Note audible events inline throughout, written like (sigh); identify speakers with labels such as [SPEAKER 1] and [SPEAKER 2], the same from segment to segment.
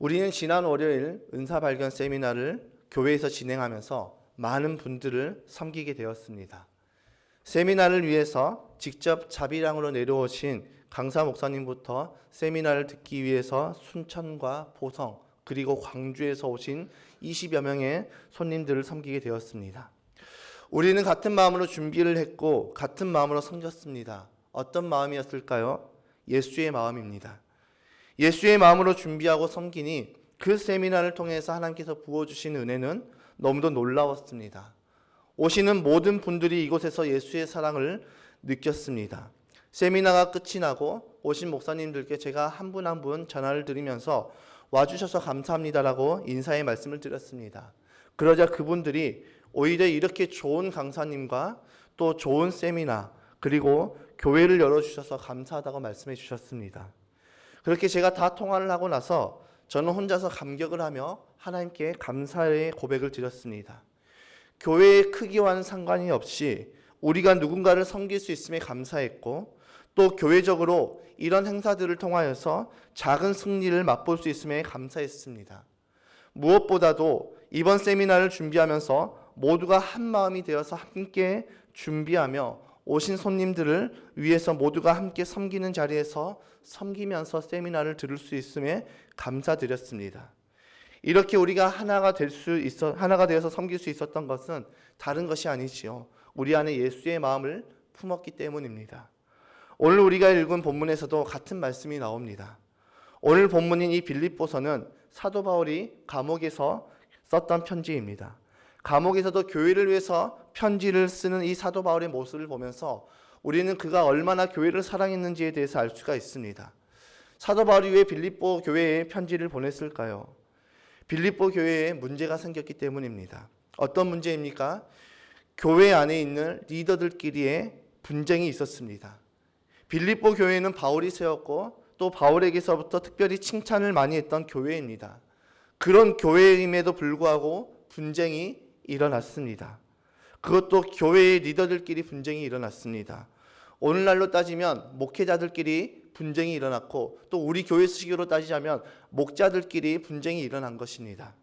[SPEAKER 1] 우리는 지난 월요일 은사 발견 세미나를 교회에서 진행하면서 많은 분들을 섬기게 되었습니다. 세미나를 위해서 직접 자비량으로 내려오신 강사 목사님부터 세미나를 듣기 위해서 순천과 보성 그리고 광주에서 오신 20여 명의 손님들을 섬기게 되었습니다. 우리는 같은 마음으로 준비를 했고 같은 마음으로 섬겼습니다. 어떤 마음이었을까요? 예수의 마음입니다. 예수의 마음으로 준비하고 섬기니 그 세미나를 통해서 하나님께서 부어주신 은혜는 너무도 놀라웠습니다. 오시는 모든 분들이 이곳에서 예수의 사랑을 느꼈습니다. 세미나가 끝이 나고 오신 목사님들께 제가 한 분 한 분 전화를 드리면서 와주셔서 감사합니다라고 인사의 말씀을 드렸습니다. 그러자 그분들이 오히려 이렇게 좋은 강사님과 또 좋은 세미나 그리고 교회를 열어주셔서 감사하다고 말씀해 주셨습니다. 그렇게 제가 다 통화를 하고 나서 저는 혼자서 감격을 하며 하나님께 감사의 고백을 드렸습니다. 교회의 크기와는 상관이 없이 우리가 누군가를 섬길 수 있음에 감사했고 또 교회적으로 이런 행사들을 통하여서 작은 승리를 맛볼 수 있음에 감사했습니다. 무엇보다도 이번 세미나를 준비하면서 모두가 한 마음이 되어서 함께 준비하며 오신 손님들을 위해서 모두가 함께 섬기는 자리에서 섬기면서 세미나를 들을 수 있음에 감사드렸습니다. 이렇게 우리가 하나가 될 수 있어 하나가 되어서 섬길 수 있었던 것은 다른 것이 아니지요. 우리 안에 예수의 마음을 품었기 때문입니다. 오늘 우리가 읽은 본문에서도 같은 말씀이 나옵니다. 오늘 본문인 이 빌립보서는 사도 바울이 감옥에서 썼던 편지입니다. 감옥에서도 교회를 위해서 편지를 쓰는 이 사도 바울의 모습을 보면서 우리는 그가 얼마나 교회를 사랑했는지에 대해서 알 수가 있습니다. 사도 바울이 왜 빌립보 교회에 편지를 보냈을까요? 빌립보 교회에 문제가 생겼기 때문입니다. 어떤 문제입니까? 교회 안에 있는 리더들끼리의 분쟁이 있었습니다. 빌립보 교회는 바울이 세웠고 또 바울에게서부터 특별히 칭찬을 많이 했던 교회입니다. 그런 교회임에도 불구하고 분쟁이 일어났습니다. 그것도 교회의 리더들끼리 분쟁이 일어났습니다. 오늘날로 따지면 목회자들끼리 분쟁이 일어났고 또 우리 교회 시기로 따지자면 목자들끼리 분쟁이 일어난 것입니다.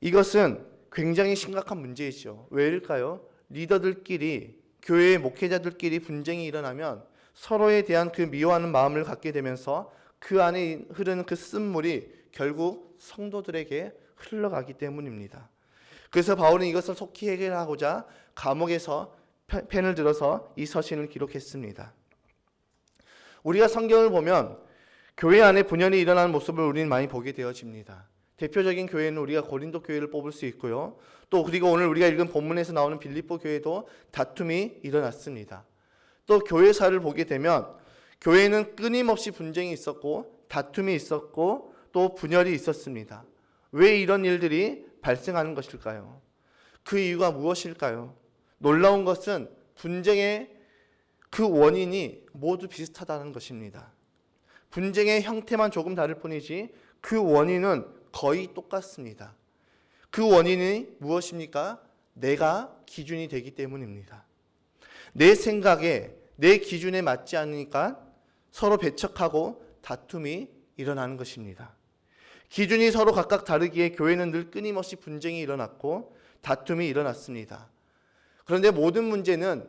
[SPEAKER 1] 이것은 굉장히 심각한 문제이죠. 왜일까요? 리더들끼리 교회의 목회자들끼리 분쟁이 일어나면 서로에 대한 그 미워하는 마음을 갖게 되면서 그 안에 흐르는 그 쓴물이 결국 성도들에게 흘러가기 때문입니다. 그래서 바울은 이것을 속히 해결하고자 감옥에서 펜을 들어서 이 서신을 기록했습니다. 우리가 성경을 보면 교회 안에 분열이 일어나는 모습을 우리는 많이 보게 되어집니다. 대표적인 교회는 우리가 고린도 교회를 뽑을 수 있고요. 또 그리고 오늘 우리가 읽은 본문에서 나오는 빌립보 교회도 다툼이 일어났습니다. 또 교회사를 보게 되면 교회는 끊임없이 분쟁이 있었고 다툼이 있었고 또 분열이 있었습니다. 왜 이런 일들이 발생하는 것일까요? 그 이유가 무엇일까요? 놀라운 것은 분쟁의 그 원인이 모두 비슷하다는 것입니다. 분쟁의 형태만 조금 다를 뿐이지 그 원인은 거의 똑같습니다. 그 원인이 무엇입니까? 내가 기준이 되기 때문입니다. 내 생각에 내 기준에 맞지 않으니까 서로 배척하고 다툼이 일어나는 것입니다. 기준이 서로 각각 다르기에 교회는 늘 끊임없이 분쟁이 일어났고 다툼이 일어났습니다. 그런데 모든 문제는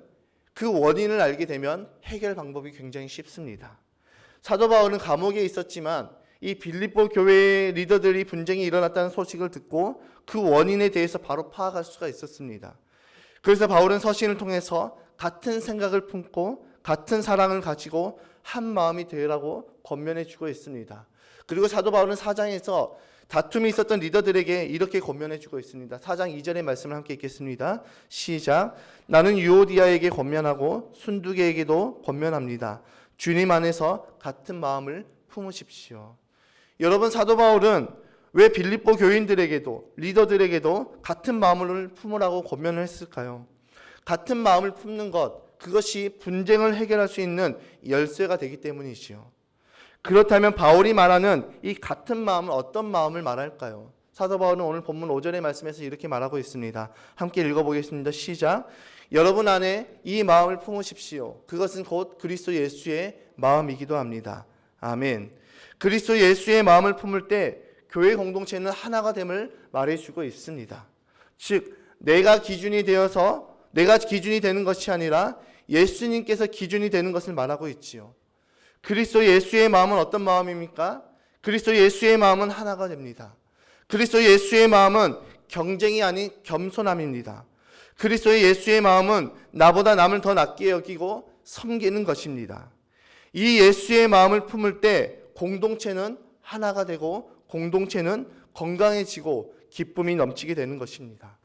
[SPEAKER 1] 그 원인을 알게 되면 해결 방법이 굉장히 쉽습니다. 사도 바울은 감옥에 있었지만 이 빌립보 교회의 리더들이 분쟁이 일어났다는 소식을 듣고 그 원인에 대해서 바로 파악할 수가 있었습니다. 그래서 바울은 서신을 통해서 같은 생각을 품고 같은 사랑을 가지고 한 마음이 되라고 권면해 주고 있습니다. 그리고 사도 바울은 사장에서 다툼이 있었던 리더들에게 이렇게 권면해 주고 있습니다. 4장 2절의 말씀을 함께 읽겠습니다. 시작. 나는 유오디아에게 권면하고 순두개에게도 권면합니다. 주님 안에서 같은 마음을 품으십시오. 여러분 사도 바울은 왜 빌립보 교인들에게도 리더들에게도 같은 마음을 품으라고 권면을 했을까요? 같은 마음을 품는 것 그것이 분쟁을 해결할 수 있는 열쇠가 되기 때문이지요. 그렇다면 바울이 말하는 이 같은 마음은 어떤 마음을 말할까요? 사도 바울은 오늘 본문 5절의 말씀에서 이렇게 말하고 있습니다. 함께 읽어보겠습니다. 시작. 여러분 안에 이 마음을 품으십시오. 그것은 곧 그리스도 예수의 마음이기도 합니다. 아멘. 그리스도 예수의 마음을 품을 때 교회 공동체는 하나가 됨을 말해주고 있습니다. 즉 내가 기준이 되어서 내가 기준이 되는 것이 아니라 예수님께서 기준이 되는 것을 말하고 있지요. 그리스도 예수의 마음은 어떤 마음입니까? 그리스도 예수의 마음은 하나가 됩니다. 그리스도 예수의 마음은 경쟁이 아닌 겸손함입니다. 그리스도의 예수의 마음은 나보다 남을 더 낫게 여기고 섬기는 것입니다. 이 예수의 마음을 품을 때 공동체는 하나가 되고 공동체는 건강해지고 기쁨이 넘치게 되는 것입니다.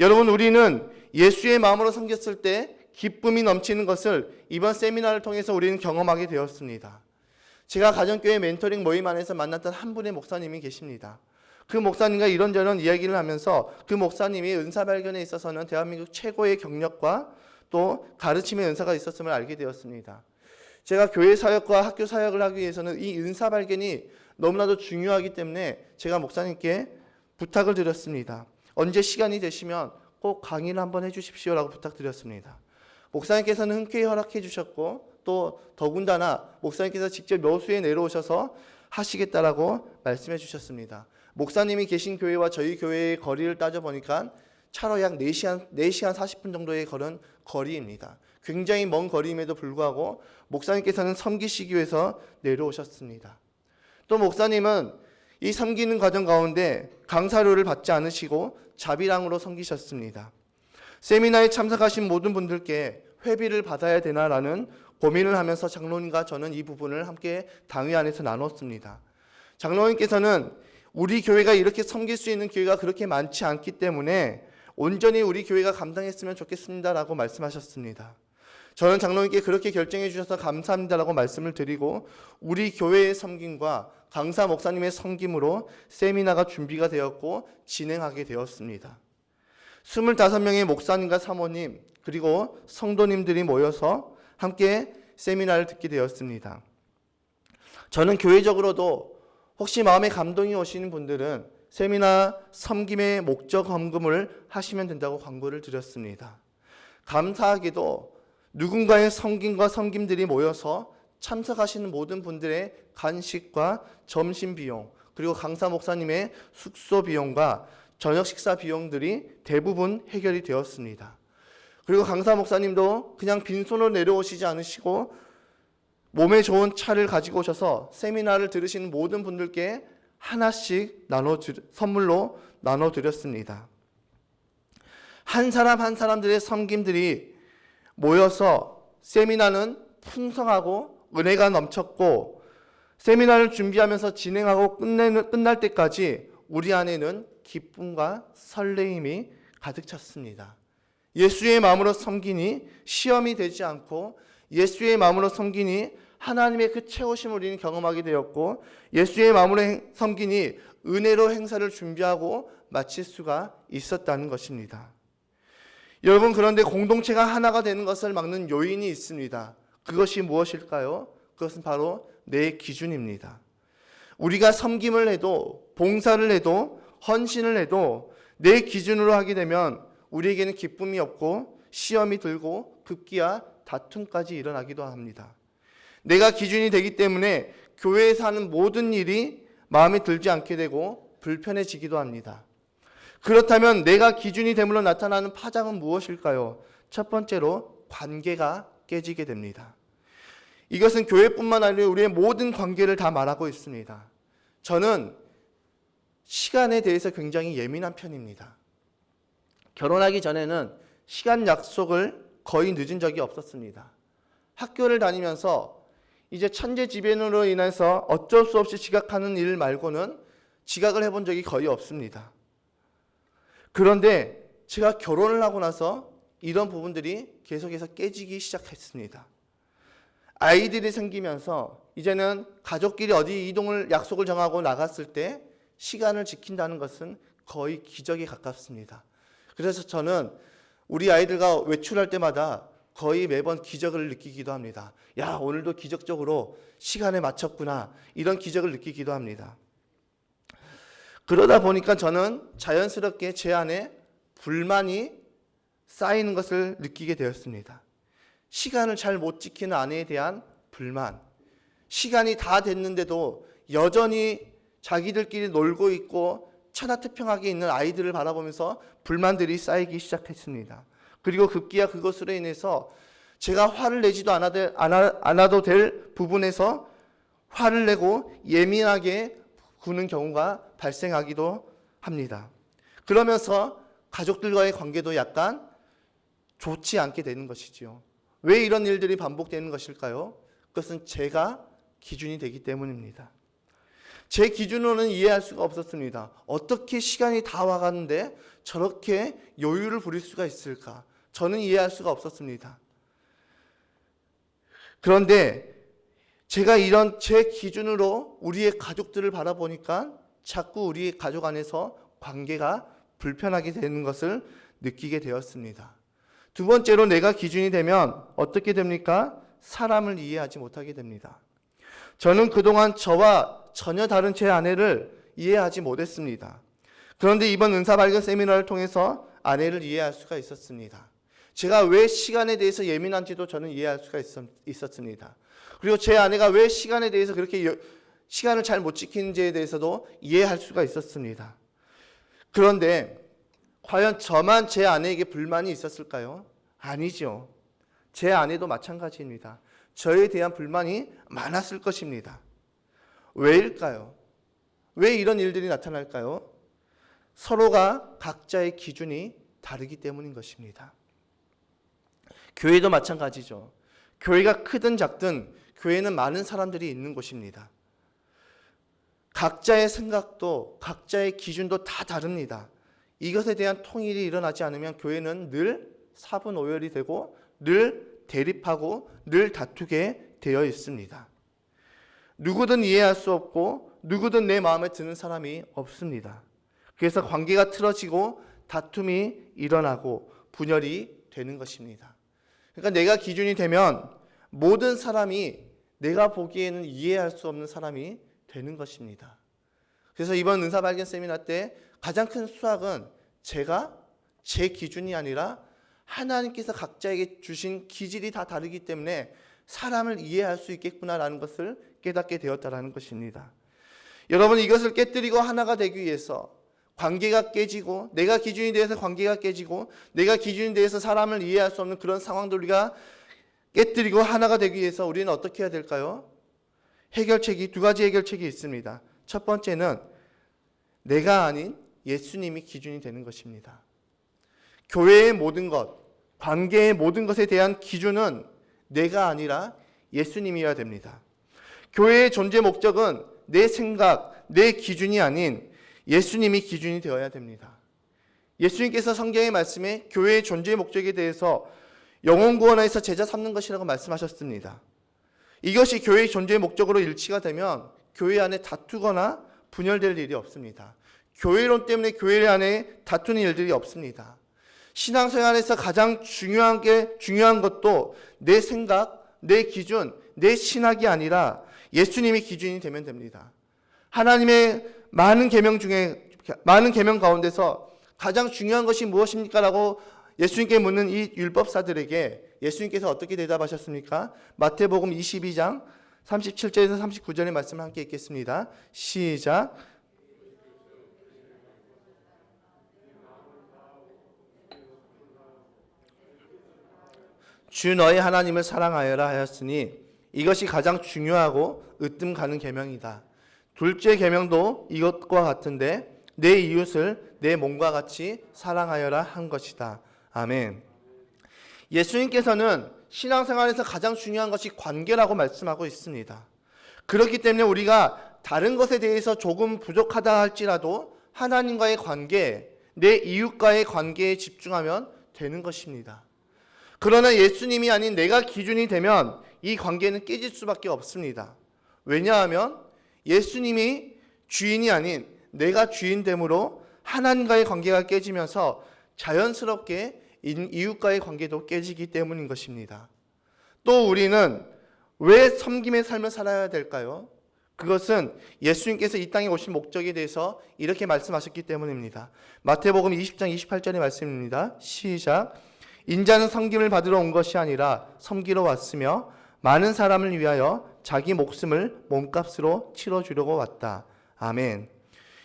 [SPEAKER 1] 여러분 우리는 예수의 마음으로 섬겼을 때 기쁨이 넘치는 것을 이번 세미나를 통해서 우리는 경험하게 되었습니다. 제가 가정교회 멘토링 모임 안에서 만났던 한 분의 목사님이 계십니다. 그 목사님과 이런저런 이야기를 하면서 그 목사님이 은사 발견에 있어서는 대한민국 최고의 경력과 또 가르침의 은사가 있었음을 알게 되었습니다. 제가 교회 사역과 학교 사역을 하기 위해서는 이 은사 발견이 너무나도 중요하기 때문에 제가 목사님께 부탁을 드렸습니다. 언제 시간이 되시면 꼭 강의를 한번 해주십시오라고 부탁드렸습니다. 목사님께서는 흔쾌히 허락해 주셨고 또 더군다나 목사님께서 직접 묘수에 내려오셔서 하시겠다라고 말씀해 주셨습니다. 목사님이 계신 교회와 저희 교회의 거리를 따져보니까 차로 약 4시간, 4시간 40분 정도의 걸은 거리입니다. 굉장히 먼 거리임에도 불구하고 목사님께서는 섬기시기 위해서 내려오셨습니다. 또 목사님은 이 섬기는 과정 가운데 강사료를 받지 않으시고 자비랑으로 섬기셨습니다. 세미나에 참석하신 모든 분들께 회비를 받아야 되나라는 고민을 하면서 장로님과 저는 이 부분을 함께 당회 안에서 나눴습니다. 장로님께서는 우리 교회가 이렇게 섬길 수 있는 교회가 그렇게 많지 않기 때문에 온전히 우리 교회가 감당했으면 좋겠습니다라고 말씀하셨습니다. 저는 장로님께 그렇게 결정해 주셔서 감사합니다라고 말씀을 드리고 우리 교회의 섬김과 강사 목사님의 섬김으로 세미나가 준비가 되었고 진행하게 되었습니다. 25명의 목사님과 사모님 그리고 성도님들이 모여서 함께 세미나를 듣게 되었습니다. 저는 교회적으로도 혹시 마음에 감동이 오시는 분들은 세미나 섬김의 목적 검금을 하시면 된다고 광고를 드렸습니다. 감사하게도 누군가의 섬김과 섬김들이 모여서 참석하시는 모든 분들의 간식과 점심 비용 그리고 강사 목사님의 숙소 비용과 저녁 식사 비용들이 대부분 해결이 되었습니다. 그리고 강사 목사님도 그냥 빈손으로 내려오시지 않으시고 몸에 좋은 차를 가지고 오셔서 세미나를 들으시는 모든 분들께 하나씩 나눠 선물로 나눠 드렸습니다. 한 사람 한 사람들의 섬김들이 모여서 세미나는 풍성하고 은혜가 넘쳤고 세미나를 준비하면서 진행하고 끝내는, 끝날 때까지 우리 안에는 기쁨과 설레임이 가득 찼습니다. 예수의 마음으로 섬기니 시험이 되지 않고 예수의 마음으로 섬기니 하나님의 그 채우심을 우리는 경험하게 되었고 예수의 마음으로 섬기니 은혜로 행사를 준비하고 마칠 수가 있었다는 것입니다. 여러분 그런데 공동체가 하나가 되는 것을 막는 요인이 있습니다. 그것이 무엇일까요? 그것은 바로 내 기준입니다. 우리가 섬김을 해도 봉사를 해도 헌신을 해도 내 기준으로 하게 되면 우리에게는 기쁨이 없고 시험이 들고 급기야 다툼까지 일어나기도 합니다. 내가 기준이 되기 때문에 교회에서 하는 모든 일이 마음에 들지 않게 되고 불편해지기도 합니다. 그렇다면 내가 기준이 됨으로 나타나는 파장은 무엇일까요? 첫 번째로 관계가 깨지게 됩니다. 이것은 교회뿐만 아니라 우리의 모든 관계를 다 말하고 있습니다. 저는 시간에 대해서 굉장히 예민한 편입니다. 결혼하기 전에는 시간 약속을 거의 늦은 적이 없었습니다. 학교를 다니면서 이제 천재 지변으로 인해서 어쩔 수 없이 지각하는 일 말고는 지각을 해본 적이 거의 없습니다. 그런데 제가 결혼을 하고 나서 이런 부분들이 계속해서 깨지기 시작했습니다. 아이들이 생기면서 이제는 가족끼리 어디 이동을 약속을 정하고 나갔을 때 시간을 지킨다는 것은 거의 기적에 가깝습니다. 그래서 저는 우리 아이들과 외출할 때마다 거의 매번 기적을 느끼기도 합니다. 야, 오늘도 기적적으로 시간에 맞췄구나. 이런 기적을 느끼기도 합니다. 그러다 보니까 저는 자연스럽게 제 안에 불만이 쌓이는 것을 느끼게 되었습니다. 시간을 잘 못 지키는 아내에 대한 불만, 시간이 다 됐는데도 여전히 자기들끼리 놀고 있고 천하태평하게 있는 아이들을 바라보면서 불만들이 쌓이기 시작했습니다. 그리고 급기야 그것으로 인해서 제가 화를 내지도 않아도, 않아, 않아도 될 부분에서 화를 내고 예민하게 구는 경우가 발생하기도 합니다. 그러면서 가족들과의 관계도 약간 좋지 않게 되는 것이지요. 왜 이런 일들이 반복되는 것일까요? 그것은 제가 기준이 되기 때문입니다. 제 기준으로는 이해할 수가 없었습니다. 어떻게 시간이 다 와가는데 저렇게 여유를 부릴 수가 있을까? 저는 이해할 수가 없었습니다. 그런데 제가 이런 제 기준으로 우리의 가족들을 바라보니까 자꾸 우리 가족 안에서 관계가 불편하게 되는 것을 느끼게 되었습니다. 두 번째로 내가 기준이 되면 어떻게 됩니까? 사람을 이해하지 못하게 됩니다. 저는 그동안 저와 전혀 다른 제 아내를 이해하지 못했습니다. 그런데 이번 은사 발견 세미나를 통해서 아내를 이해할 수가 있었습니다. 제가 왜 시간에 대해서 예민한지도 저는 이해할 수가 있었, 습니다 그리고 제 아내가 왜 시간에 대해서 그렇게 여, 시간을 잘 못 지키는지에 대해서도 이해할 수가 있었습니다. 그런데 과연 저만 제 아내에게 불만이 있었을까요? 아니죠. 제 아내도 마찬가지입니다. 저에 대한 불만이 많았을 것입니다. 왜일까요? 왜 이런 일들이 나타날까요? 서로가 각자의 기준이 다르기 때문인 것입니다. 교회도 마찬가지죠. 교회가 크든 작든 교회는 많은 사람들이 있는 곳입니다. 각자의 생각도 각자의 기준도 다 다릅니다. 이것에 대한 통일이 일어나지 않으면 교회는 늘 사분오열이 되고 늘 대립하고 늘 다투게 되어 있습니다. 누구든 이해할 수 없고 누구든 내 마음에 드는 사람이 없습니다. 그래서 관계가 틀어지고 다툼이 일어나고 분열이 되는 것입니다. 그러니까 내가 기준이 되면 모든 사람이 내가 보기에는 이해할 수 없는 사람이 되는 것입니다. 그래서 이번 은사 발견 세미나 때 가장 큰 수학은 제가 제 기준이 아니라 하나님께서 각자에게 주신 기질이 다 다르기 때문에 사람을 이해할 수 있겠구나라는 것을 깨닫게 되었다라는 것입니다. 여러분 이것을 깨뜨리고 하나가 되기 위해서 관계가 깨지고 내가 기준이 되어서 관계가 깨지고 내가 기준이 되어서 사람을 이해할 수 없는 그런 상황들 우리가 깨뜨리고 하나가 되기 위해서 우리는 어떻게 해야 될까요? 해결책이 두 가지 해결책이 있습니다. 첫 번째는 내가 아닌 예수님이 기준이 되는 것입니다. 교회의 모든 것, 관계의 모든 것에 대한 기준은 내가 아니라 예수님이어야 됩니다. 교회의 존재 목적은 내 생각, 내 기준이 아닌 예수님이 기준이 되어야 됩니다. 예수님께서 성경의 말씀에 교회의 존재 목적에 대해서 영혼 구원에서 제자 삼는 것이라고 말씀하셨습니다. 이것이 교회의 존재 목적으로 일치가 되면 교회 안에 다투거나 분열될 일이 없습니다. 교회론 때문에 교회 안에 다투는 일들이 없습니다. 신앙생활에서 가장 중요한 게 중요한 것도 내 생각, 내 기준, 내 신학이 아니라 예수님이 기준이 되면 됩니다. 하나님의 많은 계명 중에 많은 계명 가운데서 가장 중요한 것이 무엇입니까라고 예수님께 묻는 이 율법사들에게 예수님께서 어떻게 대답하셨습니까? 마태복음 22장 37절에서 39절의 말씀을 함께 읽겠습니다. 시작. 주 너의 하나님을 사랑하여라 하였으니 이것이 가장 중요하고 으뜸 가는 계명이다. 둘째 계명도 이것과 같은데 내 이웃을 내 몸과 같이 사랑하여라 한 것이다. 아멘. 예수님께서는 신앙생활에서 가장 중요한 것이 관계라고 말씀하고 있습니다. 그렇기 때문에 우리가 다른 것에 대해서 조금 부족하다 할지라도 하나님과의 관계, 내 이웃과의 관계에 집중하면 되는 것입니다. 그러나 예수님이 아닌 내가 기준이 되면 이 관계는 깨질 수밖에 없습니다. 왜냐하면 예수님이 주인이 아닌 내가 주인됨으로 하나님과의 관계가 깨지면서 자연스럽게 이웃과의 관계도 깨지기 때문인 것입니다. 또 우리는 왜 섬김의 삶을 살아야 될까요? 그것은 예수님께서 이 땅에 오신 목적에 대해서 이렇게 말씀하셨기 때문입니다. 마태복음 20장 28절의 말씀입니다. 시작. 인자는 섬김을 받으러 온 것이 아니라 섬기러 왔으며 많은 사람을 위하여 자기 목숨을 몸값으로 치러주려고 왔다. 아멘.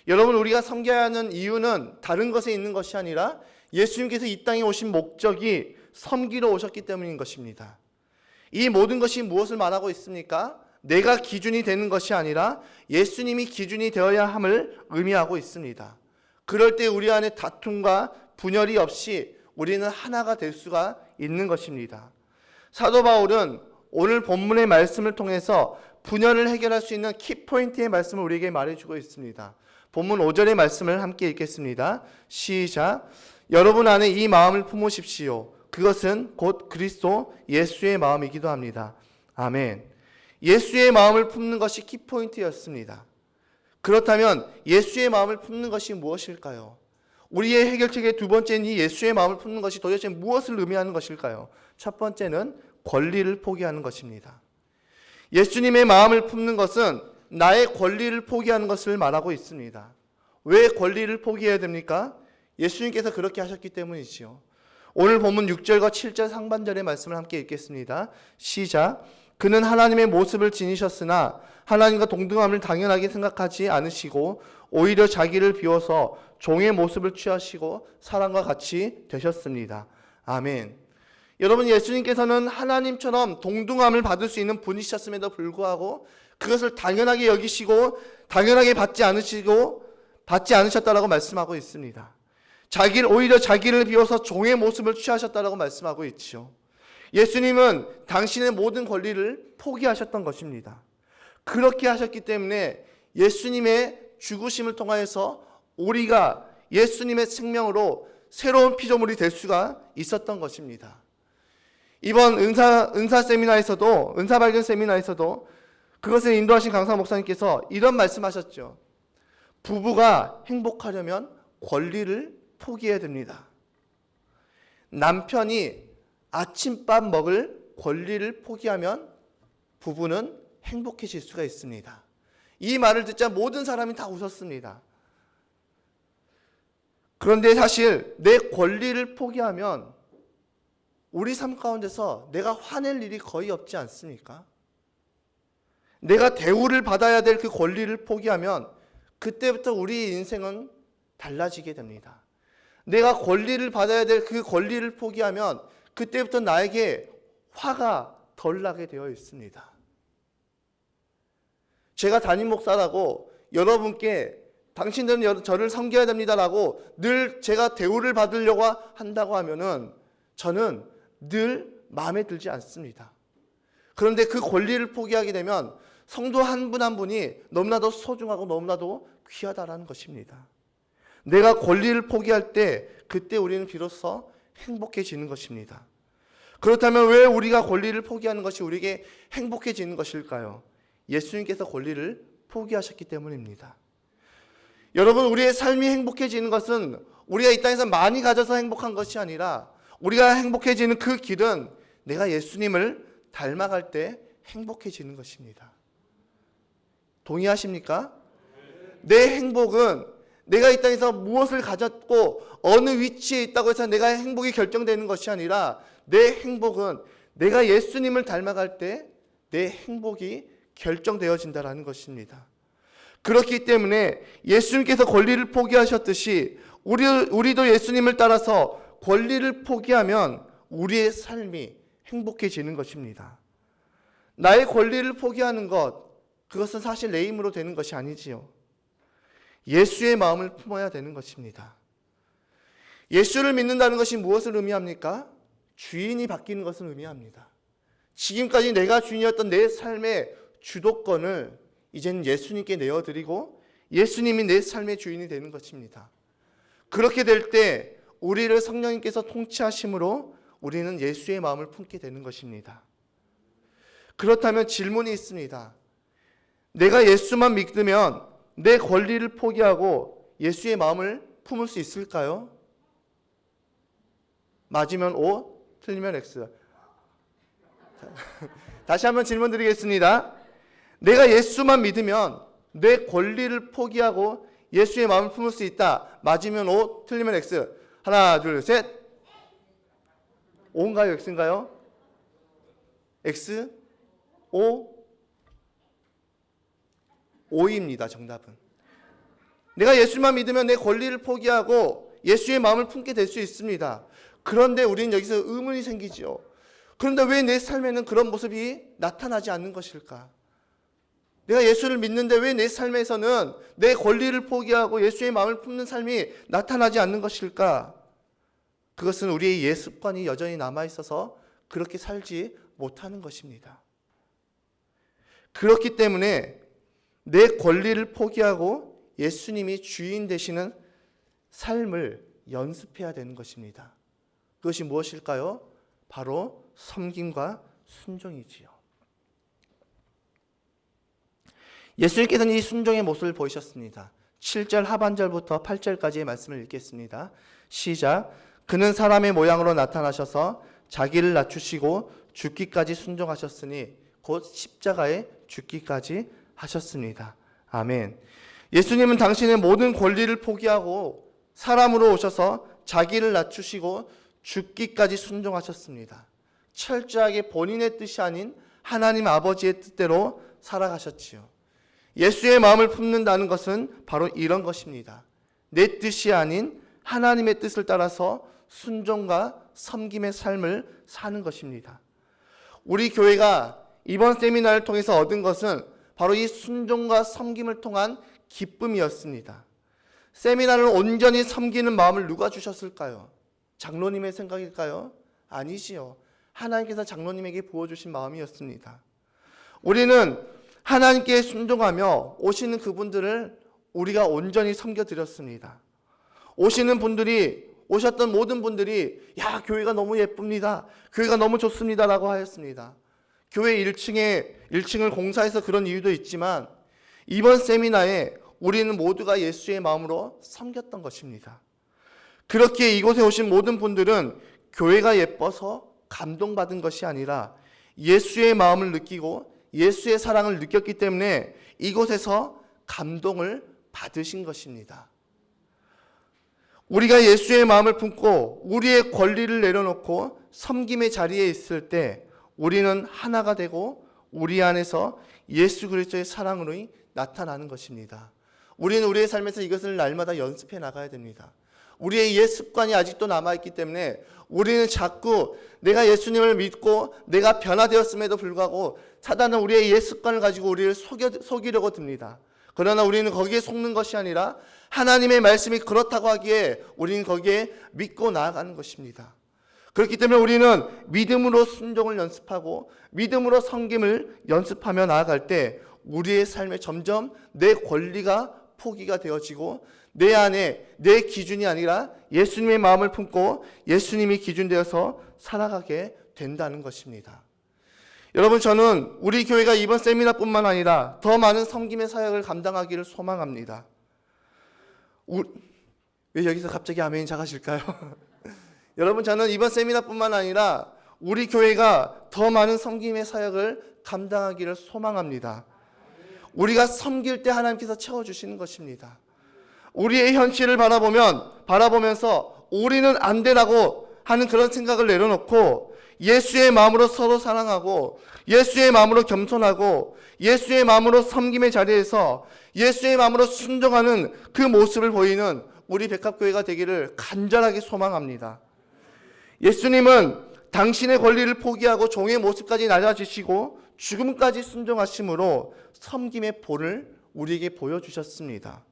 [SPEAKER 1] 여러분, 우리가 섬겨야 하는 이유는 다른 것에 있는 것이 아니라 예수님께서 이 땅에 오신 목적이 섬기러 오셨기 때문인 것입니다. 이 모든 것이 무엇을 말하고 있습니까? 내가 기준이 되는 것이 아니라 예수님이 기준이 되어야 함을 의미하고 있습니다. 그럴 때 우리 안에 다툼과 분열이 없이 우리는 하나가 될 수가 있는 것입니다. 사도 바울은 오늘 본문의 말씀을 통해서 분열을 해결할 수 있는 키포인트의 말씀을 우리에게 말해주고 있습니다. 본문 5절의 말씀을 함께 읽겠습니다. 시작. 여러분 안에 이 마음을 품으십시오. 그것은 곧 그리스도 예수의 마음이기도 합니다. 아멘. 예수의 마음을 품는 것이 키포인트였습니다. 그렇다면 예수의 마음을 품는 것이 무엇일까요? 우리의 해결책의 두 번째는 이 예수의 마음을 품는 것이 도대체 무엇을 의미하는 것일까요? 첫 번째는 권리를 포기하는 것입니다. 예수님의 마음을 품는 것은 나의 권리를 포기하는 것을 말하고 있습니다. 왜 권리를 포기해야 됩니까? 예수님께서 그렇게 하셨기 때문이지요. 오늘 본문 6절과 7절 상반절의 말씀을 함께 읽겠습니다. 시작. 그는 하나님의 모습을 지니셨으나 하나님과 동등함을 당연하게 생각하지 않으시고 오히려 자기를 비워서 종의 모습을 취하시고 사람과 같이 되셨습니다. 아멘. 여러분 예수님께서는 하나님처럼 동등함을 받을 수 있는 분이셨음에도 불구하고 그것을 당연하게 여기시고 당연하게 받지 않으시고 받지 않으셨다라고 말씀하고 있습니다. 자기를 오히려 자기를 비워서 종의 모습을 취하셨다라고 말씀하고 있지요. 예수님은 당신의 모든 권리를 포기하셨던 것입니다. 그렇게 하셨기 때문에 예수님의 죽으심을 통하여서 우리가 예수님의 생명으로 새로운 피조물이 될 수가 있었던 것입니다. 이번 은사 은사 세미나에서도 은사 발견 세미나에서도 그것을 인도하신 강사 목사님께서 이런 말씀하셨죠. 부부가 행복하려면 권리를 포기해야 됩니다. 남편이 아침밥 먹을 권리를 포기하면 부부는 행복해질 수가 있습니다. 이 말을 듣자 모든 사람이 다 웃었습니다. 그런데 사실 내 권리를 포기하면 우리 삶 가운데서 내가 화낼 일이 거의 없지 않습니까? 내가 대우를 받아야 될 그 권리를 포기하면 그때부터 우리 인생은 달라지게 됩니다. 내가 권리를 받아야 될 그 권리를 포기하면 그때부터 나에게 화가 덜 나게 되어 있습니다. 제가 담임 목사라고 여러분께 당신들은 저를 섬겨야 됩니다라고 늘 제가 대우를 받으려고 한다고 하면은 저는 늘 마음에 들지 않습니다. 그런데 그 권리를 포기하게 되면 성도 한 분 한 분이 너무나도 소중하고 너무나도 귀하다라는 것입니다. 내가 권리를 포기할 때 그때 우리는 비로소 행복해지는 것입니다. 그렇다면 왜 우리가 권리를 포기하는 것이 우리에게 행복해지는 것일까요? 예수님께서 권리를 포기하셨기 때문입니다. 여러분, 우리의 삶이 행복해지는 것은 우리가 이 땅에서 많이 가져서 행복한 것이 아니라 우리가 행복해지는 그 길은 내가 예수님을 닮아갈 때 행복해지는 것입니다. 동의하십니까? 내 행복은 내가 이 땅에서 무엇을 가졌고 어느 위치에 있다고 해서 내가 행복이 결정되는 것이 아니라 내 행복은 내가 예수님을 닮아갈 때 내 행복이 결정되어진다라는 것입니다. 그렇기 때문에 예수님께서 권리를 포기하셨듯이 우리, 우리도 예수님을 따라서 권리를 포기하면 우리의 삶이 행복해지는 것입니다. 나의 권리를 포기하는 것, 그것은 사실 내 힘으로 되는 것이 아니지요. 예수의 마음을 품어야 되는 것입니다. 예수를 믿는다는 것이 무엇을 의미합니까? 주인이 바뀌는 것을 의미합니다. 지금까지 내가 주인이었던 내 삶의 주도권을 이제는 예수님께 내어드리고 예수님이 내 삶의 주인이 되는 것입니다. 그렇게 될 때 우리를 성령님께서 통치하심으로 우리는 예수의 마음을 품게 되는 것입니다. 그렇다면 질문이 있습니다. 내가 예수만 믿으면 내 권리를 포기하고 예수의 마음을 품을 수 있을까요? 맞으면 O, 틀리면 X. (laughs) 다시 한번 질문 드리겠습니다. 내가 예수만 믿으면 내 권리를 포기하고 예수의 마음을 품을 수 있다. 맞으면 O, 틀리면 X. 하나, 둘, 셋. O인가요? X인가요? X? O? O입니다. 정답은. 내가 예수만 믿으면 내 권리를 포기하고 예수의 마음을 품게 될 수 있습니다. 그런데 우리는 여기서 의문이 생기지요. 그런데 왜 내 삶에는 그런 모습이 나타나지 않는 것일까? 내가 예수를 믿는데 왜 내 삶에서는 내 권리를 포기하고 예수의 마음을 품는 삶이 나타나지 않는 것일까? 그것은 우리의 예습관이 여전히 남아 있어서 그렇게 살지 못하는 것입니다. 그렇기 때문에 내 권리를 포기하고 예수님이 주인 되시는 삶을 연습해야 되는 것입니다. 그것이 무엇일까요? 바로 섬김과 순종이지요. 예수님께서는 이 순종의 모습을 보이셨습니다. 7절 하반절부터 8절까지의 말씀을 읽겠습니다. 시작. 그는 사람의 모양으로 나타나셔서 자기를 낮추시고 죽기까지 순종하셨으니 곧 십자가에 죽기까지 하셨습니다. 아멘. 예수님은 당신의 모든 권리를 포기하고 사람으로 오셔서 자기를 낮추시고 죽기까지 순종하셨습니다. 철저하게 본인의 뜻이 아닌 하나님 아버지의 뜻대로 살아가셨지요. 예수의 마음을 품는다는 것은 바로 이런 것입니다. 내 뜻이 아닌 하나님의 뜻을 따라서 순종과 섬김의 삶을 사는 것입니다. 우리 교회가 이번 세미나를 통해서 얻은 것은 바로 이 순종과 섬김을 통한 기쁨이었습니다. 세미나를 온전히 섬기는 마음을 누가 주셨을까요? 장로님의 생각일까요? 아니지요. 하나님께서 장로님에게 부어주신 마음이었습니다. 우리는 하나님께 순종하며 오시는 그분들을 우리가 온전히 섬겨드렸습니다. 오시는 분들이 오셨던 모든 분들이 야 교회가 너무 예쁩니다. 교회가 너무 좋습니다 라고 하였습니다. 교회 1층에 1층을 공사해서 그런 이유도 있지만 이번 세미나에 우리는 모두가 예수의 마음으로 섬겼던 것입니다. 그렇게 이곳에 오신 모든 분들은 교회가 예뻐서 감동받은 것이 아니라 예수의 마음을 느끼고 예수의 사랑을 느꼈기 때문에 이곳에서 감동을 받으신 것입니다. 우리가 예수의 마음을 품고 우리의 권리를 내려놓고 섬김의 자리에 있을 때 우리는 하나가 되고 우리 안에서 예수 그리스도의 사랑으로 나타나는 것입니다. 우리는 우리의 삶에서 이것을 날마다 연습해 나가야 됩니다. 우리의 옛 습관이 아직도 남아있기 때문에 우리는 자꾸 내가 예수님을 믿고 내가 변화되었음에도 불구하고 사단은 우리의 옛 습관을 가지고 우리를 속여, 속이려고 듭니다. 그러나 우리는 거기에 속는 것이 아니라 하나님의 말씀이 그렇다고 하기에 우리는 거기에 믿고 나아가는 것입니다. 그렇기 때문에 우리는 믿음으로 순종을 연습하고 믿음으로 성김을 연습하며 나아갈 때 우리의 삶에 점점 내 권리가 포기가 되어지고 내 안에 내 기준이 아니라 예수님의 마음을 품고 예수님이 기준되어서 살아가게 된다는 것입니다. 여러분 저는 우리 교회가 이번 세미나뿐만 아니라 더 많은 섬김의 사역을 감당하기를 소망합니다. 우, 왜 여기서 갑자기 아멘이 작아질까요? (laughs) 여러분 저는 이번 세미나뿐만 아니라 우리 교회가 더 많은 섬김의 사역을 감당하기를 소망합니다. 우리가 섬길 때 하나님께서 채워 주시는 것입니다. 우리의 현실을 바라보면, 바라보면서 우리는 안 되라고 하는 그런 생각을 내려놓고 예수의 마음으로 서로 사랑하고 예수의 마음으로 겸손하고 예수의 마음으로 섬김의 자리에서 예수의 마음으로 순종하는 그 모습을 보이는 우리 백합교회가 되기를 간절하게 소망합니다. 예수님은 당신의 권리를 포기하고 종의 모습까지 낮아지시고 죽음까지 순종하심으로 섬김의 본을 우리에게 보여주셨습니다.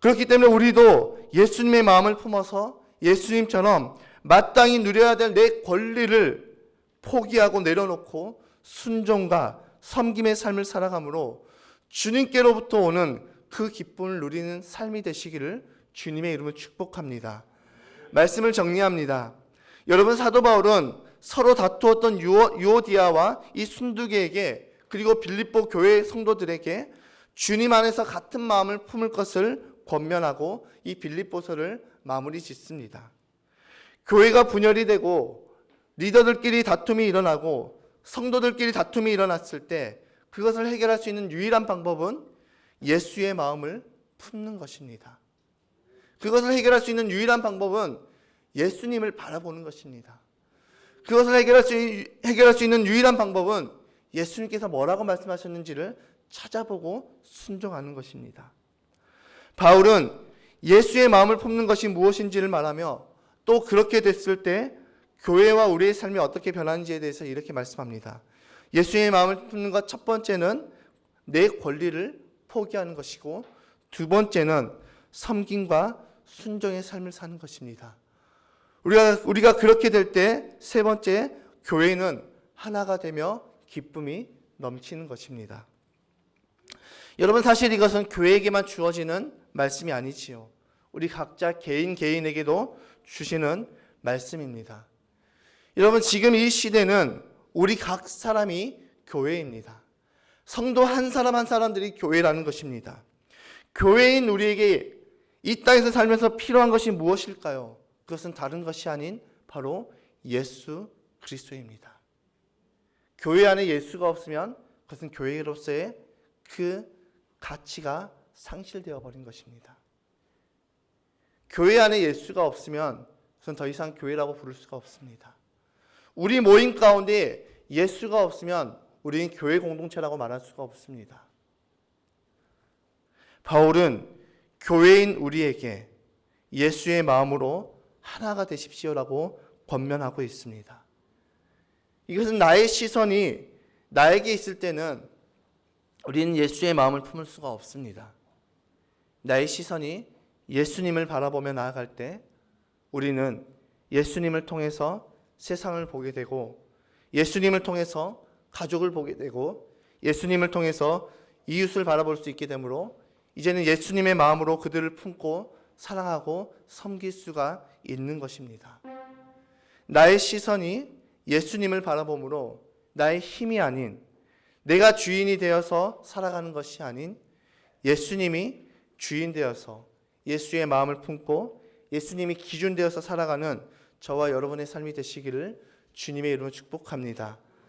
[SPEAKER 1] 그렇기 때문에 우리도 예수님의 마음을 품어서 예수님처럼 마땅히 누려야 될 내 권리를 포기하고 내려놓고 순종과 섬김의 삶을 살아가므로 주님께로부터 오는 그 기쁨을 누리는 삶이 되시기를 주님의 이름으로 축복합니다. 말씀을 정리합니다. 여러분 사도 바울은 서로 다투었던 유오, 유오디아와 이 순두개에게 그리고 빌립보 교회 성도들에게 주님 안에서 같은 마음을 품을 것을 권면하고 이 빌립보서를 마무리 짓습니다. 교회가 분열이 되고 리더들끼리 다툼이 일어나고 성도들끼리 다툼이 일어났을 때 그것을 해결할 수 있는 유일한 방법은 예수의 마음을 품는 것입니다. 그것을 해결할 수 있는 유일한 방법은 예수님을 바라보는 것입니다. 그것을 해결할 수, 해결할 수 있는 유일한 방법은 예수님께서 뭐라고 말씀하셨는지를 찾아보고 순종하는 것입니다. 바울은 예수의 마음을 품는 것이 무엇인지를 말하며 또 그렇게 됐을 때 교회와 우리의 삶이 어떻게 변하는지에 대해서 이렇게 말씀합니다. 예수의 마음을 품는 것 첫 번째는 내 권리를 포기하는 것이고 두 번째는 섬김과 순종의 삶을 사는 것입니다. 우리가 우리가 그렇게 될 때 세 번째 교회는 하나가 되며 기쁨이 넘치는 것입니다. 여러분 사실 이것은 교회에게만 주어지는 말씀이 아니지요. 우리 각자 개인 개인에게도 주시는 말씀입니다. 여러분 지금 이 시대는 우리 각 사람이 교회입니다. 성도 한 사람 한 사람들이 교회라는 것입니다. 교회인 우리에게 이 땅에서 살면서 필요한 것이 무엇일까요? 그것은 다른 것이 아닌 바로 예수 그리스도입니다. 교회 안에 예수가 없으면 그것은 교회로서의 그 가치가 상실되어 버린 것입니다. 교회 안에 예수가 없으면 그것은 더 이상 교회라고 부를 수가 없습니다. 우리 모임 가운데 예수가 없으면 우리는 교회 공동체라고 말할 수가 없습니다. 바울은 교회인 우리에게 예수의 마음으로 하나가 되십시오라고 권면하고 있습니다. 이것은 나의 시선이 나에게 있을 때는 우리는 예수의 마음을 품을 수가 없습니다. 나의 시선이 예수님을 바라보며 나아갈 때 우리는 예수님을 통해서 세상을 보게 되고 예수님을 통해서 가족을 보게 되고 예수님을 통해서 이웃을 바라볼 수 있게 되므로 이제는 예수님의 마음으로 그들을 품고 사랑하고 섬길 수가 있는 것입니다. 나의 시선이 예수님을 바라보므로 나의 힘이 아닌 내가 주인이 되어서 살아가는 것이 아닌 예수님이 주인 되어서 예수의 마음을 품고 예수님이 기준 되어서 살아가는 저와 여러분의 삶이 되시기를 주님의 이름으로 축복합니다.